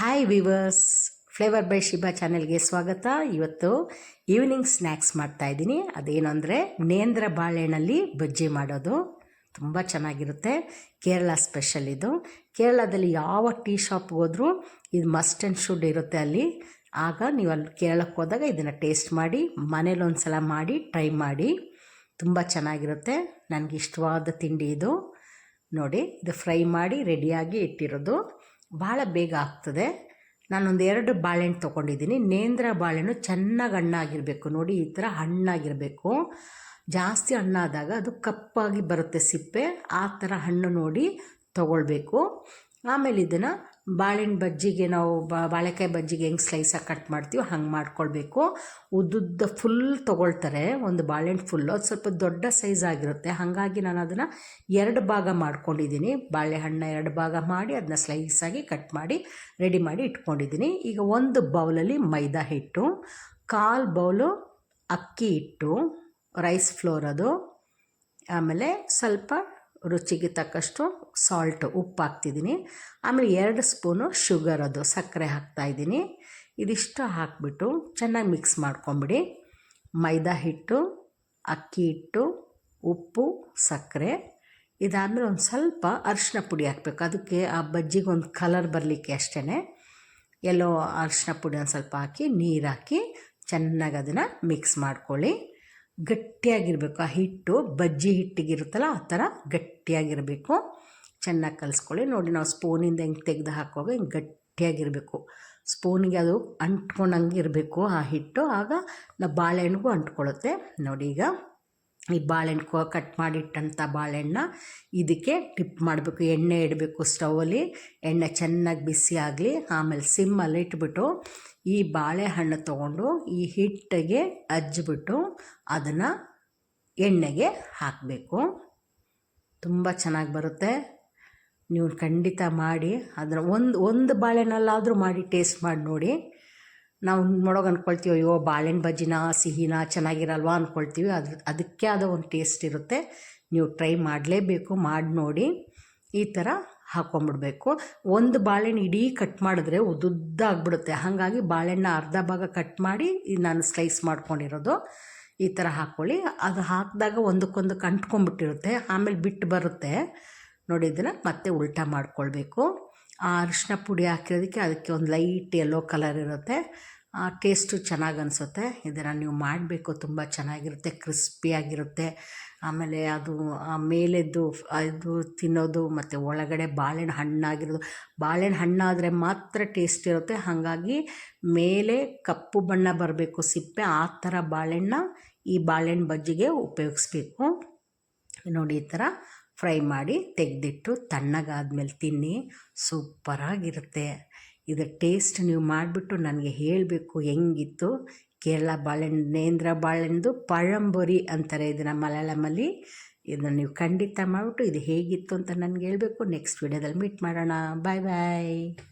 Hi viewers flavour by Shiba ಚಾನೆಲ್ಗೆ ಸ್ವಾಗತ. ಇವತ್ತು ಈವ್ನಿಂಗ್ ಸ್ನ್ಯಾಕ್ಸ್ ಮಾಡ್ತಾ ಇದ್ದೀನಿ. ಅದೇನು ಅಂದರೆ ನೇಂದ್ರ ಬಾಳೆಹಣ್ಣಲ್ಲಿ ಬಜ್ಜಿ ಮಾಡೋದು. ತುಂಬ ಚೆನ್ನಾಗಿರುತ್ತೆ. ಕೇರಳ ಸ್ಪೆಷಲ್ ಇದು. ಕೇರಳದಲ್ಲಿ ಯಾವ ಟೀ ಶಾಪ್ಗೆ ಹೋದರೂ ಇದು ಮಸ್ಟ್ ಆ್ಯಂಡ್ ಶುಡ್ ಇರುತ್ತೆ ಅಲ್ಲಿ. ಆಗ ನೀವು ಅಲ್ಲಿ ಕೇರಳಕ್ಕೆ ಹೋದಾಗ ಇದನ್ನು ಟೇಸ್ಟ್ ಮಾಡಿ, ಮನೇಲಿ ಒಂದು ಸಲ ಮಾಡಿ ಟ್ರೈ ಮಾಡಿ. ತುಂಬ ಚೆನ್ನಾಗಿರುತ್ತೆ. ನನಗೆ ಇಷ್ಟವಾದ ತಿಂಡಿ ಇದು. ನೋಡಿ, ಇದು ಫ್ರೈ ಮಾಡಿ ರೆಡಿಯಾಗಿ ಇಟ್ಟಿರೋದು. ಭಾಳ ಬೇಗ ಆಗ್ತದೆ. ನಾನೊಂದು ಎರಡು ಬಾಳೆಹಣ್ಣು ತೊಗೊಂಡಿದ್ದೀನಿ. ನೇಂದ್ರ ಬಾಳೆಹಣ್ಣು ಚೆನ್ನಾಗಿ ಹಣ್ಣಾಗಿರಬೇಕು. ನೋಡಿ, ಈ ಥರ ಹಣ್ಣಾಗಿರಬೇಕು. ಜಾಸ್ತಿ ಹಣ್ಣಾದಾಗ ಅದು ಕಪ್ಪಾಗಿ ಬರುತ್ತೆ ಸಿಪ್ಪೆ. ಆ ಥರ ಹಣ್ಣು ನೋಡಿ ತೊಗೊಳ್ಬೇಕು. ಆಮೇಲೆ ಇದನ್ನು ಬಾಳೆಹಣ್ಣು ಬಜ್ಜಿಗೆ ನಾವು ಬಾಳೆಕಾಯಿ ಬಜ್ಜಿಗೆ ಹೆಂಗೆ ಸ್ಲೈಸಾಗಿ ಕಟ್ ಮಾಡ್ತೀವೋ ಹಂಗೆ ಮಾಡ್ಕೊಳ್ಬೇಕು. ಉದ್ದುದ್ದ ಫುಲ್ ತೊಗೊಳ್ತಾರೆ, ಒಂದು ಬಾಳೆಹಣ್ಣು ಫುಲ್ಲು ಅದು ಸ್ವಲ್ಪ ದೊಡ್ಡ ಸೈಜ್ ಆಗಿರುತ್ತೆ. ಹಾಗಾಗಿ ನಾನು ಅದನ್ನು ಎರಡು ಭಾಗ ಮಾಡ್ಕೊಂಡಿದ್ದೀನಿ. ಬಾಳೆಹಣ್ಣ ಎರಡು ಭಾಗ ಮಾಡಿ ಅದನ್ನ ಸ್ಲೈಸಾಗಿ ಕಟ್ ಮಾಡಿ ರೆಡಿ ಮಾಡಿ ಇಟ್ಕೊಂಡಿದ್ದೀನಿ. ಈಗ ಒಂದು ಬೌಲಲ್ಲಿ ಮೈದಾ ಹಿಟ್ಟು, ಕಾಲು ಬೌಲು ಅಕ್ಕಿ ಹಿಟ್ಟು ರೈಸ್ ಫ್ಲೋರ್ ಅದು, ಆಮೇಲೆ ಸ್ವಲ್ಪ ರುಚಿಗೆ ತಕ್ಕಷ್ಟು ಸಾಲ್ಟ್ ಉಪ್ಪು ಹಾಕ್ತಿದ್ದೀನಿ. ಆಮೇಲೆ ಎರಡು ಸ್ಪೂನು ಶುಗರ್ ಅದು ಸಕ್ಕರೆ ಹಾಕ್ತಾಯಿದ್ದೀನಿ ಇದಿಷ್ಟು ಹಾಕಿಬಿಟ್ಟು ಚೆನ್ನಾಗಿ ಮಿಕ್ಸ್ ಮಾಡ್ಕೊಂಬಿಡಿ. ಮೈದಾ ಹಿಟ್ಟು, ಅಕ್ಕಿ ಹಿಟ್ಟು, ಉಪ್ಪು, ಸಕ್ಕರೆ. ಇದಾದಮೇಲೆ ಒಂದು ಸ್ವಲ್ಪ ಅರಿಶಿನ ಪುಡಿ ಹಾಕಬೇಕು. ಅದಕ್ಕೆ ಆ ಬಜ್ಜಿಗೆ ಒಂದು ಕಲರ್ ಬರಲಿಕ್ಕೆ ಅಷ್ಟೇ ಎಲ್ಲೋ ಅರಿಶಿನ ಪುಡಿ ಒಂದು ಸ್ವಲ್ಪ ಹಾಕಿ, ನೀರು ಹಾಕಿ ಚೆನ್ನಾಗಿ ಅದನ್ನು ಮಿಕ್ಸ್ ಮಾಡ್ಕೊಳ್ಳಿ. ಗಟ್ಟಿಯಾಗಿರಬೇಕು. ಆ ಹಿಟ್ಟು ಬಜ್ಜಿ ಹಿಟ್ಟಿಗಿರುತ್ತಲ್ಲ ಆ ಥರ ಗಟ್ಟಿಯಾಗಿರಬೇಕು. ಚೆನ್ನಾಗಿ ಕಲಿಸ್ಕೊಳ್ಳಿ. ನೋಡಿ ನಾವು ಸ್ಪೂನಿಂದ ಹೆಂಗೆ ತೆಗೆದು ಹಾಕುವಾಗ ಹಿಂಗೆ ಗಟ್ಟಿಯಾಗಿರಬೇಕು. ಸ್ಪೂನಿಗೆ ಅದು ಅಂಟ್ಕೊಂಡಂಗೆ ಇರಬೇಕು ಆ ಹಿಟ್ಟು. ಆಗ ನಾವು ಬಾಳೆಹಣ್ಣಿಗೂ ಅಂಟ್ಕೊಳ್ಳುತ್ತೆ. ನೋಡಿ ಈಗ ಈ ಬಾಳೆಹಣ್ಣು ಕಟ್ ಮಾಡಿಟ್ಟಂಥ ಬಾಳೆಹಣ್ಣ ಇದಕ್ಕೆ ಟಿಪ್ ಮಾಡಬೇಕು. ಎಣ್ಣೆ ಇಡಬೇಕು ಸ್ಟವಲ್ಲಿ. ಎಣ್ಣೆ ಚೆನ್ನಾಗಿ ಬಿಸಿ ಆಗಲಿ, ಆಮೇಲೆ ಸಿಮ್ಮಲ್ಲಿ ಇಟ್ಬಿಟ್ಟು ಈ ಬಾಳೆಹಣ್ಣು ತೊಗೊಂಡು ಈ ಹಿಟ್ಟಿಗೆ ಅಜ್ಜಿಬಿಟ್ಟು ಅದನ್ನು ಎಣ್ಣೆಗೆ ಹಾಕಬೇಕು. ತುಂಬ ಚೆನ್ನಾಗಿ ಬರುತ್ತೆ. ನೀವು ಖಂಡಿತ ಮಾಡಿ, ಅದರ ಒಂದು ಒಂದು ಬಾಳೆಹಣ್ಣಲ್ಲಾದರೂ ಮಾಡಿ, ಟೇಸ್ಟ್ ಮಾಡಿ ನೋಡಿ. ನಾವು ನೋಡೋಕೆ ಅಂದ್ಕೊಳ್ತೀವಿ ಅಯ್ಯೋ, ಬಾಳೆಹಣ್ಣು ಬಜ್ಜಿನ, ಸಿಹಿನ ಚೆನ್ನಾಗಿರಲ್ವಾ ಅಂದ್ಕೊಳ್ತೀವಿ ಅದು, ಅದಕ್ಕೆ ಆದ ಒಂದು ಟೇಸ್ಟ್ ಇರುತ್ತೆ. ನೀವು ಟ್ರೈ ಮಾಡಲೇಬೇಕು, ಮಾಡಿ ನೋಡಿ. ಈ ಥರ ಹಾಕ್ಕೊಂಬಿಡ್ಬೇಕು ಒಂದು ಬಾಳೆಹಣ್ಣು ಇಡೀ ಕಟ್ ಮಾಡಿದ್ರೆ ಉದ್ದುದ್ದಾಗ್ಬಿಡುತ್ತೆ ಹಾಗಾಗಿ ಬಾಳೆಹಣ್ಣು ಅರ್ಧ ಭಾಗ ಕಟ್ ಮಾಡಿ ನಾನು ಸ್ಲೈಸ್ ಮಾಡ್ಕೊಂಡಿರೋದು. ಈ ಥರ ಹಾಕ್ಕೊಳ್ಳಿ ಅದು ಹಾಕಿದಾಗ ಒಂದಕ್ಕೊಂದು ಕಂಟ್ಕೊಂಡ್ಬಿಟ್ಟಿರುತ್ತೆ ಆಮೇಲೆ ಬಿಟ್ಟು ಬರುತ್ತೆ. ನೋಡಿದ್ರೆ ಮತ್ತೆ ಉಲ್ಟಾ ಮಾಡ್ಕೊಳ್ಬೇಕು. ಅರಿಶಿನ ಪುಡಿ ಹಾಕಿರೋದಕ್ಕೆ ಅದಕ್ಕೆ ಒಂದು ಲೈಟ್ ಯೆಲ್ಲೋ ಕಲರ್ ಇರುತ್ತೆ. ಟೇಸ್ಟು ಚೆನ್ನಾಗಿ ಅನಿಸುತ್ತೆ. ಇದನ್ನು ನೀವು ಮಾಡಬೇಕು, ತುಂಬ ಚೆನ್ನಾಗಿರುತ್ತೆ ಕ್ರಿಸ್ಪಿಯಾಗಿರುತ್ತೆ ಆಮೇಲೆ ಅದು ಮೇಲೆದ್ದು ಅದು ತಿನ್ನೋದು, ಮತ್ತು ಒಳಗಡೆ ಬಾಳೆಹಣ್ಣು ಹಣ್ಣಾಗಿರೋದು. ಬಾಳೆಹಣ್ಣು ಹಣ್ಣಾದರೆ ಮಾತ್ರ ಟೇಸ್ಟ್ ಇರುತ್ತೆ. ಹಾಗಾಗಿ ಮೇಲೆ ಕಪ್ಪು ಬಣ್ಣ ಬರಬೇಕು ಸಿಪ್ಪೆ, ಆ ಥರ ಬಾಳೆಹಣ್ಣ ಈ ಬಾಳೆಹಣ್ಣು ಬಜ್ಜಿಗೆ ಉಪಯೋಗಿಸ್ಬೇಕು. ನೋಡಿ ಈ ಥರ ಫ್ರೈ ಮಾಡಿ ತೆಗೆದಿಟ್ಟು ತಣ್ಣಗಾದ್ಮೇಲೆ ತಿನ್ನಿ. ಸೂಪರಾಗಿರುತ್ತೆ. ಇದು ಟೇಸ್ಟ್ ನೀವು ಮಾಡಿಬಿಟ್ಟು ನನಗೆ ಹೇಳಬೇಕು ಹೆಂಗಿತ್ತು. ಕೇರಳ ಬಾಳೆಹಣ್ಣು, ನೇಂದ್ರ ಬಾಳೆಹಣ್ಣು ಪഴಂಬೊರಿ ಅಂತಾರೆ ಇದನ್ನು ಮಲಯಾಳಮಲ್ಲಿ. ಇದನ್ನು ನೀವು ಖಂಡಿತ ಮಾಡಿಬಿಟ್ಟು ಇದು ಹೇಗಿತ್ತು ಅಂತ ನನಗೆ ಹೇಳಬೇಕು. ನೆಕ್ಸ್ಟ್ ವೀಡಿಯೋದಲ್ಲಿ ಮೀಟ್ ಮಾಡೋಣ. ಬಾಯ್ ಬಾಯ್